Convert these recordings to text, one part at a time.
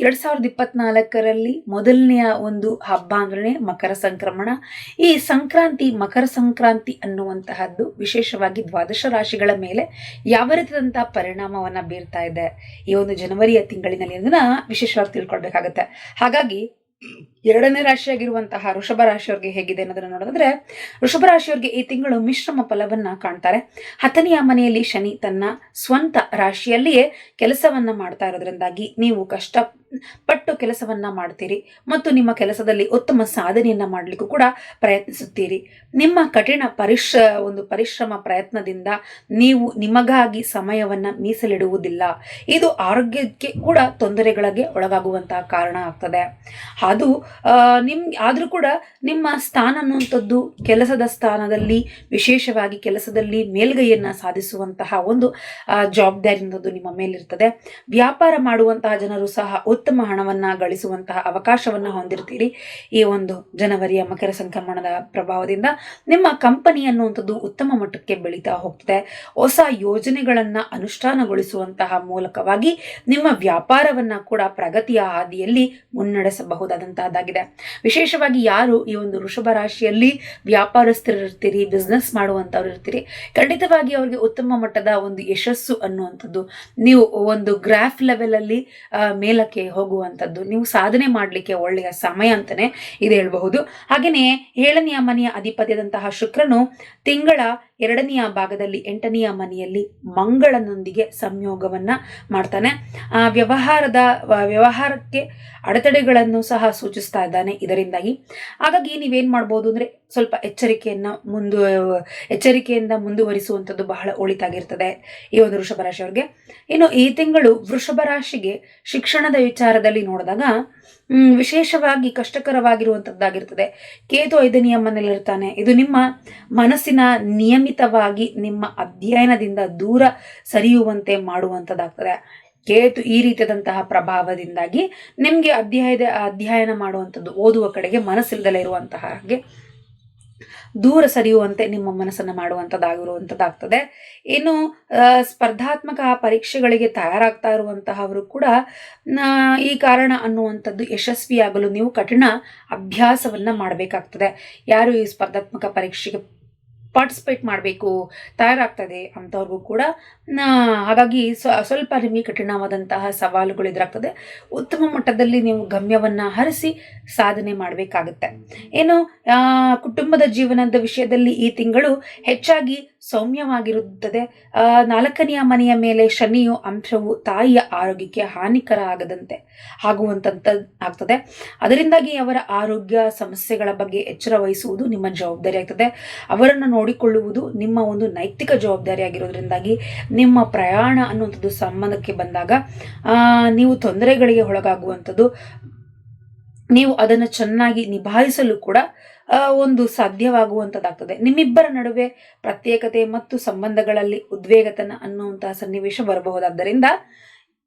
ಎರಡ್ ಸಾವಿರದ ಇಪ್ಪತ್ನಾಲ್ಕರಲ್ಲಿ ಮೊದಲನೆಯ ಒಂದು ಹಬ್ಬ ಅಂದ್ರೆ ಮಕರ ಸಂಕ್ರಮಣ. ಈ ಸಂಕ್ರಾಂತಿ, ಮಕರ ಸಂಕ್ರಾಂತಿ ಅನ್ನುವಂತಹದ್ದು ವಿಶೇಷವಾಗಿ ದ್ವಾದಶ ರಾಶಿಗಳ ಮೇಲೆ ಯಾವ ರೀತಿಯಾದಂತಹ ಪರಿಣಾಮವನ್ನ ಬೀರ್ತಾ ಇದೆ ಈ ಒಂದು ಜನವರಿಯ ತಿಂಗಳಿನಲ್ಲಿ ಅದನ್ನ ವಿಶೇಷವಾಗಿ ತಿಳ್ಕೊಳ್ಬೇಕಾಗತ್ತೆ. ಹಾಗಾಗಿ ಎರಡನೇ ರಾಶಿಯಾಗಿರುವಂತಹ ವೃಷಭ ರಾಶಿಯವರಿಗೆ ಹೇಗಿದೆ ಅನ್ನೋದನ್ನ ನೋಡಿದ್ರೆ, ವೃಷಭ ರಾಶಿಯವರಿಗೆ ಈ ತಿಂಗಳು ಮಿಶ್ರಮ ಫಲವನ್ನ ಕಾಣ್ತಾರೆ. ಹತ್ತನೆಯ ಮನೆಯಲ್ಲಿ ಶನಿ ತನ್ನ ಸ್ವಂತ ರಾಶಿಯಲ್ಲಿಯೇ ಕೆಲಸವನ್ನ ಮಾಡ್ತಾ ಇರೋದ್ರಿಂದಾಗಿ ನೀವು ಕಷ್ಟ ಪಟ್ಟು ಕೆಲಸವನ್ನ ಮಾಡ್ತೀರಿ ಮತ್ತು ನಿಮ್ಮ ಕೆಲಸದಲ್ಲಿ ಉತ್ತಮ ಸಾಧನೆಯನ್ನ ಮಾಡಲಿಕ್ಕೂ ಕೂಡ ಪ್ರಯತ್ನಿಸುತ್ತೀರಿ. ನಿಮ್ಮ ಕಠಿಣ ಪರಿಶ್ರ ಒಂದು ಪರಿಶ್ರಮ ಪ್ರಯತ್ನದಿಂದ ನೀವು ನಿಮಗಾಗಿ ಸಮಯವನ್ನ ಮೀಸಲಿಡುವುದಿಲ್ಲ. ಇದು ಆರೋಗ್ಯಕ್ಕೆ ಕೂಡ ತೊಂದರೆಗಳಿಗೆ ಒಳಗಾಗುವಂತಹ ಕಾರಣ ಆಗ್ತದೆ. ಅದು ನಿಮ್ ಆದರೂ ಕೂಡ ನಿಮ್ಮ ಸ್ಥಾನ ಅನ್ನುವಂಥದ್ದು ಕೆಲಸದ ಸ್ಥಾನದಲ್ಲಿ, ವಿಶೇಷವಾಗಿ ಕೆಲಸದಲ್ಲಿ ಮೇಲ್ಗೈಯನ್ನ ಸಾಧಿಸುವಂತಹ ಒಂದು ಜವಾಬ್ದಾರಿ ಅನ್ನೋದು ನಿಮ್ಮ ಮೇಲಿರ್ತದೆ. ವ್ಯಾಪಾರ ಮಾಡುವಂತಹ ಜನರು ಸಹ ಉತ್ತಮ ಹಣವನ್ನ ಗಳಿಸುವಂತಹ ಅವಕಾಶವನ್ನ ಹೊಂದಿರ್ತೀರಿ. ಈ ಒಂದು ಜನವರಿಯ ಮಕರ ಸಂಕ್ರಮಣದ ಪ್ರಭಾವದಿಂದ ನಿಮ್ಮ ಕಂಪನಿ ಅನ್ನುವಂಥದ್ದು ಉತ್ತಮ ಮಟ್ಟಕ್ಕೆ ಬೆಳೀತಾ ಹೋಗ್ತದೆ. ಹೊಸ ಯೋಜನೆಗಳನ್ನ ಅನುಷ್ಠಾನಗೊಳಿಸುವಂತಹ ಮೂಲಕವಾಗಿ ನಿಮ್ಮ ವ್ಯಾಪಾರವನ್ನ ಕೂಡ ಪ್ರಗತಿಯ ಹಾದಿಯಲ್ಲಿ ಮುನ್ನಡೆಸಬಹುದಾದಂತಹದ್ದಾಗಿದೆ ವಿಶೇಷವಾಗಿ ಯಾರು ಈ ಒಂದು ವೃಷಭ ರಾಶಿಯಲ್ಲಿ ವ್ಯಾಪಾರಸ್ಥರು ಇರ್ತೀರಿ ಬಿಸ್ನೆಸ್ ಮಾಡುವಂಥವ್ರು ಇರ್ತೀರಿ ಖಂಡಿತವಾಗಿ ಅವರಿಗೆ ಉತ್ತಮ ಮಟ್ಟದ ಒಂದು ಯಶಸ್ಸು ಅನ್ನುವಂಥದ್ದು. ನೀವು ಒಂದು ಗ್ರಾಫ್ ಲೆವೆಲ್ ಅಲ್ಲಿ ಆ, ಮೇಲಕ್ಕೆ ಹೋಗುವಂಥದ್ದು. ನೀವು ಸಾಧನೆ ಮಾಡಲಿಕ್ಕೆ ಒಳ್ಳೆಯ ಸಮಯ ಅಂತಾನೆ ಇದು ಹೇಳಬಹುದು. ಹಾಗೆಯೇ ಏಳನೆಯ ಮನೆಯ ಅಧಿಪತಿಯಾದಂತಹ ಶುಕ್ರನು ತಿಂಗಳ ಎರಡನೆಯ ಭಾಗದಲ್ಲಿ ಎಂಟನೆಯ ಮನೆಯಲ್ಲಿ ಮಂಗಳನೊಂದಿಗೆ ಸಂಯೋಗವನ್ನ ಮಾಡ್ತಾನೆ. ಆ ವ್ಯವಹಾರದ ವ್ಯವಹಾರಕ್ಕೆ ಅಡೆತಡೆಗಳನ್ನು ಸಹ ಸೂಚಿಸ್ತಾ ಇದ್ದಾನೆ ಇದರಿಂದಾಗಿ. ಹಾಗಾಗಿ ನೀವೇನು ಮಾಡ್ಬೋದು ಅಂದ್ರೆ ಸ್ವಲ್ಪ ಎಚ್ಚರಿಕೆಯನ್ನ ಮುಂದು, ಎಚ್ಚರಿಕೆಯಿಂದ ಮುಂದುವರಿಸುವಂಥದ್ದು ಬಹಳ ಒಳಿತಾಗಿರ್ತದೆ ಈ ಒಂದು ವೃಷಭ ರಾಶಿಯವರಿಗೆ. ಇನ್ನು ಈ ತಿಂಗಳು ವೃಷಭ ರಾಶಿಗೆ ಶಿಕ್ಷಣದ ವಿಚಾರದಲ್ಲಿ ನೋಡಿದಾಗ ವಿಶೇಷವಾಗಿ ಕಷ್ಟಕರವಾಗಿರುವಂಥದ್ದಾಗಿರ್ತದೆ. ಕೇತು ಐದು ನಿಯಮನಲ್ಲಿರ್ತಾನೆ ಇದು ನಿಮ್ಮ ಮನಸ್ಸಿನ ನಿಯಮಿತವಾಗಿ ನಿಮ್ಮ ಅಧ್ಯಯನದಿಂದ ದೂರ ಸರಿಯುವಂತೆ ಮಾಡುವಂಥದ್ದಾಗ್ತದೆ. ಕೇತು ಈ ರೀತಿಯಾದಂತಹ ಪ್ರಭಾವದಿಂದಾಗಿ ನಿಮಗೆ ಅಧ್ಯಾಯದ, ಅಧ್ಯಯನ ಮಾಡುವಂಥದ್ದು ಓದುವ ಕಡೆಗೆ ಮನಸ್ಸಿಲ್ದಲೇ ಇರುವಂತಹ ಹಾಗೆ ದೂರ ಸರಿಯುವಂತೆ ನಿಮ್ಮ ಮನಸ್ಸನ್ನು ಮಾಡುವಂಥದ್ದಾಗಿರುವಂಥದ್ದಾಗ್ತದೆ. ಇನ್ನು ಸ್ಪರ್ಧಾತ್ಮಕ ಪರೀಕ್ಷೆಗಳಿಗೆ ತಯಾರಾಗ್ತಾ ಇರುವಂತಹವರು ಕೂಡ ಈ ಕಾರಣ ಅನ್ನುವಂಥದ್ದು ಯಶಸ್ವಿಯಾಗಲು ನೀವು ಕಠಿಣ ಅಭ್ಯಾಸವನ್ನ ಮಾಡಬೇಕಾಗ್ತದೆ. ಯಾರು ಈ ಸ್ಪರ್ಧಾತ್ಮಕ ಪರೀಕ್ಷೆಗೆ ಪಾರ್ಟಿಸಿಪೇಟ್ ಮಾಡಬೇಕು, ತಯಾರಾಗ್ತದೆ ಅಂಥವ್ರಿಗೂ ಕೂಡ ಹಾಗಾಗಿ ಸ್ವ ಸ್ವಲ್ಪ ನಿಮಗೆ ಕಠಿಣವಾದಂತಹ ಸವಾಲುಗಳು ಎದುರಾಗ್ತದೆ. ಉತ್ತಮ ಮಟ್ಟದಲ್ಲಿ ನೀವು ಗಮ್ಯವನ್ನು ಹರಿಸಿ ಸಾಧನೆ ಮಾಡಬೇಕಾಗುತ್ತೆ. ಏನು ಕುಟುಂಬದ ಜೀವನದ ವಿಷಯದಲ್ಲಿ ಈ ತಿಂಗಳು ಹೆಚ್ಚಾಗಿ ಸೌಮ್ಯವಾಗಿರುತ್ತದೆ. ನಾಲ್ಕನೆಯ ಮನೆಯ ಮೇಲೆ ಶನಿಯು ಅಂಶವು ತಾಯಿಯ ಆರೋಗ್ಯಕ್ಕೆ ಹಾನಿಕರ ಆಗದಂತೆ ಆಗುವಂತಂತ ಆಗ್ತದೆ. ಅದರಿಂದಾಗಿ ಅವರ ಆರೋಗ್ಯ ಸಮಸ್ಯೆಗಳ ಬಗ್ಗೆ ಎಚ್ಚರ ವಹಿಸುವುದು ನಿಮ್ಮ ಜವಾಬ್ದಾರಿ ಆಗ್ತದೆ. ಅವರನ್ನು ನೋಡಿಕೊಳ್ಳುವುದು ನಿಮ್ಮ ಒಂದು ನೈತಿಕ ಜವಾಬ್ದಾರಿ ಆಗಿರೋದ್ರಿಂದಾಗಿ ನಿಮ್ಮ ಪ್ರಯಾಣ ಅನ್ನುವಂಥದ್ದು ಸಂಬಂಧಕ್ಕೆ ಬಂದಾಗ ನೀವು ತೊಂದರೆಗಳಿಗೆ ಒಳಗಾಗುವಂಥದ್ದು ನೀವು ಅದನ್ನು ಚೆನ್ನಾಗಿ ನಿಭಾಯಿಸಲು ಕೂಡ ಒಂದು ಸಾಧ್ಯವಾಗುವಂಥದ್ದಾಗ್ತದೆ ನಿಮ್ಮಿಬ್ಬರ ನಡುವೆ ಪ್ರತ್ಯೇಕತೆ ಮತ್ತು ಸಂಬಂಧಗಳಲ್ಲಿ ಉದ್ವೇಗತನ ಅನ್ನುವಂತಹ ಸನ್ನಿವೇಶ ಬರಬಹುದಾದ್ದರಿಂದ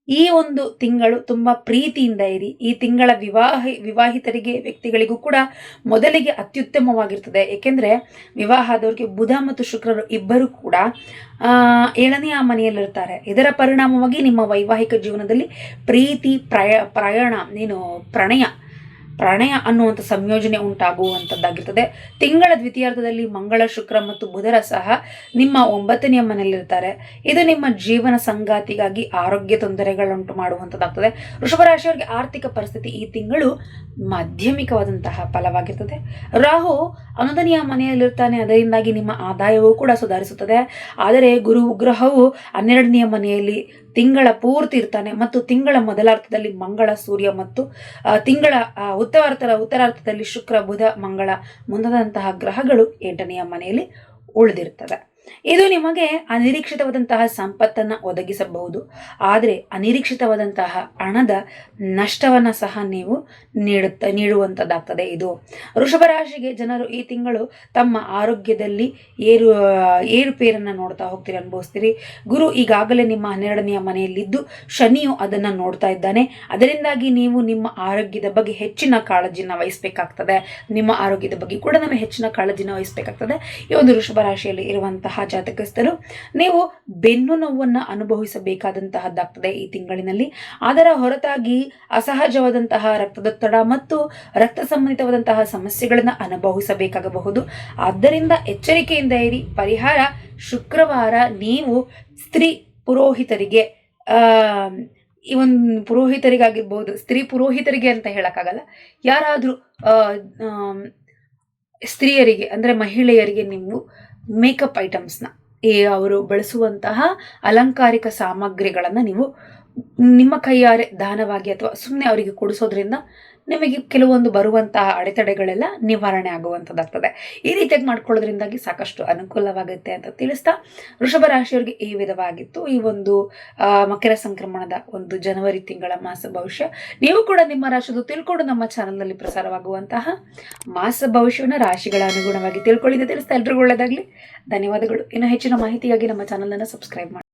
ಈ ಒಂದು ತಿಂಗಳು ತುಂಬಾ ಪ್ರೀತಿಯಿಂದ ಇರಿ. ಈ ತಿಂಗಳ ವಿವಾಹ ವಿವಾಹಿತರಿಗೆ ವ್ಯಕ್ತಿಗಳಿಗೂ ಕೂಡ ಮೊದಲಿಗೆ ಅತ್ಯುತ್ತಮವಾಗಿರ್ತದೆ. ಏಕೆಂದ್ರೆ ವಿವಾಹ ಆದವ್ರಿಗೆ ಬುಧ ಮತ್ತು ಶುಕ್ರರು ಇಬ್ಬರು ಕೂಡ ಆ, ಏಳನೆಯ ಮನೆಯಲ್ಲಿರ್ತಾರೆ ಇದರ ಪರಿಣಾಮವಾಗಿ ನಿಮ್ಮ ವೈವಾಹಿಕ ಜೀವನದಲ್ಲಿ ಪ್ರೀತಿ ಪ್ರಯ ಪ್ರಯಾಣ ಏನು ಪ್ರಣಯ ಪ್ರಣಯ ಅನ್ನುವಂಥ ಸಂಯೋಜನೆ ಉಂಟಾಗುವಂಥದ್ದಾಗಿರ್ತದೆ ತಿಂಗಳ ದ್ವಿತೀಯಾರ್ಧದಲ್ಲಿ ಮಂಗಳ, ಶುಕ್ರ ಮತ್ತು ಬುಧರ ಸಹ ನಿಮ್ಮ ಒಂಬತ್ತನೆಯ ಮನೆಯಲ್ಲಿರ್ತಾರೆ. ಇದು ನಿಮ್ಮ ಜೀವನ ಸಂಗಾತಿಗಾಗಿ ಆರೋಗ್ಯ ತೊಂದರೆಗಳುಂಟು ಮಾಡುವಂಥದ್ದಾಗ್ತದೆ ವೃಷಭ ರಾಶಿಯವರಿಗೆ ಆರ್ಥಿಕ ಪರಿಸ್ಥಿತಿ ಈ ತಿಂಗಳು ಮಾಧ್ಯಮಿಕವಾದಂತಹ ಫಲವಾಗಿರ್ತದೆ. ರಾಹು ಅನುದನಿಯ ಮನೆಯಲ್ಲಿರ್ತಾನೆ, ಅದರಿಂದಾಗಿ ನಿಮ್ಮ ಆದಾಯವೂ ಕೂಡ ಸುಧಾರಿಸುತ್ತದೆ. ಆದರೆ ಗುರು, ಗ್ರಹವು ಹನ್ನೆರಡನೆಯ ಮನೆಯಲ್ಲಿ ತಿಂಗಳ ಪೂರ್ತಿ ಇರ್ತಾನೆ ಮತ್ತು ತಿಂಗಳ ಮೊದಲಾರ್ಥದಲ್ಲಿ ಮಂಗಳ, ಸೂರ್ಯ ಮತ್ತು ತಿಂಗಳ ಉತ್ತರಾರ್ಥದ ಉತ್ತರಾರ್ಥ ಉತ್ತರಾರ್ಥದಲ್ಲಿ ಶುಕ್ರ, ಬುಧ, ಮಂಗಳ ಮುಂದಾದಂತಹ ಗ್ರಹಗಳು ಎಂಟನೆಯ ಮನೆಯಲ್ಲಿ ಉಳಿದಿರ್ತವೆ. ಇದು ನಿಮಗೆ ಅನಿರೀಕ್ಷಿತವಾದಂತಹ ಸಂಪತ್ತನ್ನು ಒದಗಿಸಬಹುದು. ಆದರೆ ಅನಿರೀಕ್ಷಿತವಾದಂತಹ ಹಣದ ನಷ್ಟವನ್ನು ಸಹ ನೀವು ನೀಡುತ್ತ ನೀಡುವಂಥದ್ದಾಗ್ತದೆ ಇದು. ವೃಷಭ ರಾಶಿಗೆ ಜನರು ಈ ತಿಂಗಳು ತಮ್ಮ ಆರೋಗ್ಯದಲ್ಲಿ ಏರು ಏರುಪೇರನ್ನು ನೋಡ್ತಾ ಹೋಗ್ತೀರಿ ಅನುಭವಿಸ್ತೀರಿ. ಗುರು ಈಗಾಗಲೇ ನಿಮ್ಮ ಹನ್ನೆರಡನೆಯ ಮನೆಯಲ್ಲಿದ್ದು ಶನಿಯು ಅದನ್ನು ನೋಡ್ತಾ ಇದ್ದಾನೆ. ಅದರಿಂದಾಗಿ ನೀವು ನಿಮ್ಮ ಆರೋಗ್ಯದ ಬಗ್ಗೆ ಹೆಚ್ಚಿನ ಕಾಳಜಿನ ವಹಿಸಬೇಕಾಗ್ತದೆ. ನಿಮ್ಮ ಆರೋಗ್ಯದ ಬಗ್ಗೆ ಕೂಡ ನಾವು ಹೆಚ್ಚಿನ ಕಾಳಜಿನ ವಹಿಸಬೇಕಾಗ್ತದೆ. ಈ ಒಂದು ವೃಷಭ ರಾಶಿಯಲ್ಲಿ ಇರುವಂತಹ ಜಾತಕಸ್ಥರು ನೀವು ಬೆನ್ನು ನೋವನ್ನು ಅನುಭವಿಸಬೇಕಾದಂತಹದ್ದಾಗ್ತದೆ ಈ ತಿಂಗಳಿನಲ್ಲಿ. ಅದರ ಹೊರತಾಗಿ ಅಸಹಜವಾದಂತಹ ರಕ್ತದೊತ್ತಡ ಮತ್ತು ರಕ್ತ ಸಂಬಂಧಿತವಾದಂತಹ ಸಮಸ್ಯೆಗಳನ್ನು ಅನುಭವಿಸಬೇಕಾಗಬಹುದು. ಆದ್ದರಿಂದ ಎಚ್ಚರಿಕೆಯಿಂದ ಇರಿ. ಪರಿಹಾರ ಶುಕ್ರವಾರ ನೀವು ಸ್ತ್ರೀ ಪುರೋಹಿತರಿಗೆ ಈ ಒಂದು ಪುರೋಹಿತರಿಗಾಗಿರ್ಬೋದು, ಸ್ತ್ರೀ ಪುರೋಹಿತರಿಗೆ ಅಂತ ಹೇಳೋಕ್ಕಾಗಲ್ಲ. ಯಾರಾದರೂ ಸ್ತ್ರೀಯರಿಗೆ, ಅಂದರೆ ಮಹಿಳೆಯರಿಗೆ ನೀವು ಮೇಕಪ್ ಐಟಮ್ಸ್ನ. ಅವರು ಬಳಸುವಂತಹ ಅಲಂಕಾರಿಕ ಸಾಮಗ್ರಿಗಳನ್ನು ನೀವು ನಿಮ್ಮ ಕೈಯಾರೆ ದಾನವಾಗಿ ಅಥವಾ ಸುಮ್ಮನೆ ಅವರಿಗೆ ಕೊಡಿಸೋದ್ರಿಂದ ನಿಮಗೆ ಕೆಲವೊಂದು ಬರುವಂತಹ ಅಡೆತಡೆಗಳೆಲ್ಲ ನಿವಾರಣೆ ಆಗುವಂಥದ್ದಾಗ್ತದೆ ಈ ರೀತಿಯಾಗಿ ಮಾಡ್ಕೊಳ್ಳೋದ್ರಿಂದಾಗಿ ಸಾಕಷ್ಟು ಅನುಕೂಲವಾಗುತ್ತೆ ಅಂತ ತಿಳಿಸ್ತಾ, ವೃಷಭ ರಾಶಿಯವರಿಗೆ ಈ ವಿಧವಾಗಿತ್ತು. ಈ ಒಂದು ಮಕರ ಸಂಕ್ರಮಣದ ಒಂದು ಜನವರಿ ತಿಂಗಳ ಮಾಸ ಭವಿಷ್ಯ. ನೀವು ಕೂಡ ನಿಮ್ಮ ರಾಶಿದು ತಿಳ್ಕೊಂಡು ನಮ್ಮ ಚಾನಲ್ನಲ್ಲಿ ಪ್ರಸಾರವಾಗುವಂತಹ ಮಾಸ ಭವಿಷ್ಯವನ್ನು ರಾಶಿಗಳ ಅನುಗುಣವಾಗಿ ತಿಳ್ಕೊಳ್ಳಿದೆ. ತಿಳಿಸ್ತಾ ಎಲ್ರಿಗೂ ಒಳ್ಳೆಯದಾಗಲಿ ಧನ್ಯವಾದಗಳು. ಇನ್ನು ಹೆಚ್ಚಿನ ಮಾಹಿತಿಗಾಗಿ ನಮ್ಮ ಚಾನಲನ್ನು ಸಬ್ಸ್ಕ್ರೈಬ್ ಮಾಡಿ.